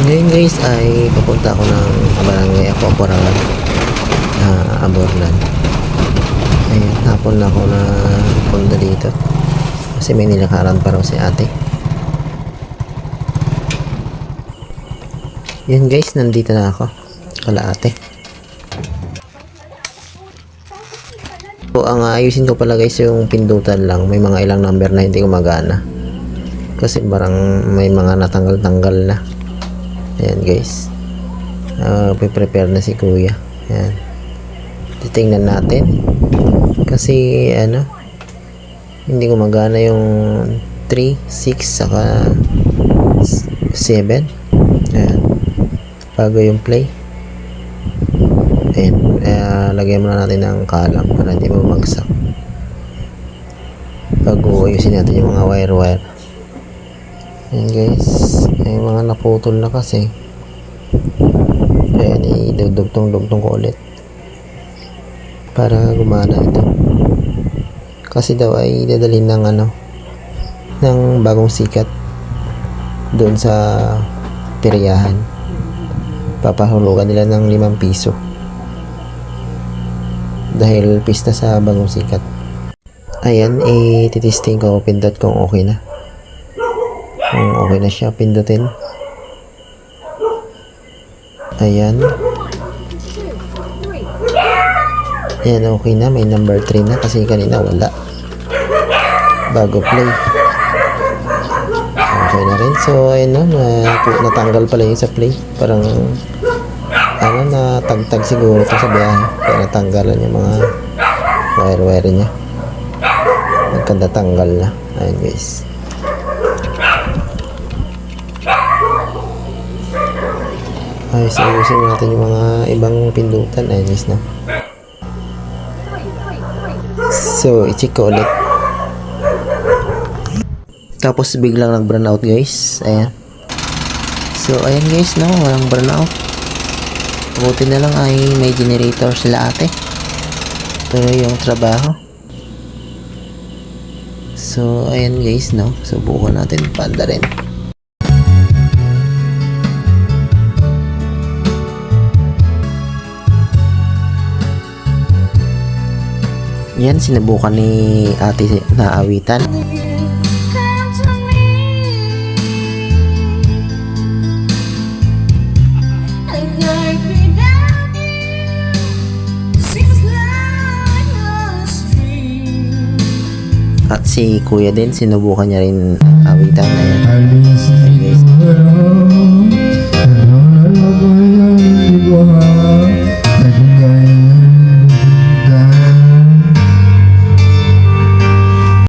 Ngayon guys ay papunta ako ng barangay ako Coral uh, Aborlan. Ayun hapon na ako na punta dito. Kasi may nilakaran pa raw si ate. Yun guys nandito na ako. Kala ate. So ang ayusin ko pala guys yung pindutan lang. May mga ilang number na hindi gumagana. Kasi parang may mga natanggal-tanggal na Ayan guys. Uh, prepare na si kuya. Ayan. Titingnan natin. Kasi ano, hindi gumagana yung 3, 6, saka 7. Ayan. Bago yung play. Ayan. Uh, lagyan muna natin ng kalang para hindi bumagsak. Bago ayusin natin yung mga wire-wire. Ayan guys. Ay mga naputol na kasi. Ayan, idudugtong-dugtong ko ulit. Para gumana ito. Kasi daw ay dadalhin ng ano, ng bagong sikat doon sa tiriyahan. Papahulugan nila ng 5 piso. Dahil pista sa bagong sikat. Ayan, i-testing ko, pindot kung okay na. Kung okay na siya, pindutin. Ayan. Ayan, okay na. May number 3 na kasi kanina wala. Bago play. Okay na rin. So, ayun. Na, natanggal pala yung sa play. Parang, ano, natagtag siguro ito sa biyahe. Kaya natanggalan yung mga wire-wire niya. Nagkanda tanggal na. Ayun guys. Ayos ayusin natin yung mga ibang pindutan. Ayos na. So i-check ko ulit. Tapos biglang nag burn out guys. Ayan. So ayan guys no? Walang burn out buti na lang ay may generator sila ate. Tuloy yung trabaho. So ayan guys no? Subukan natin panda rin Yan, sinubukan ni ate na awitan. At si kuya din, sinubukan niya rin awitan na yan. Guys.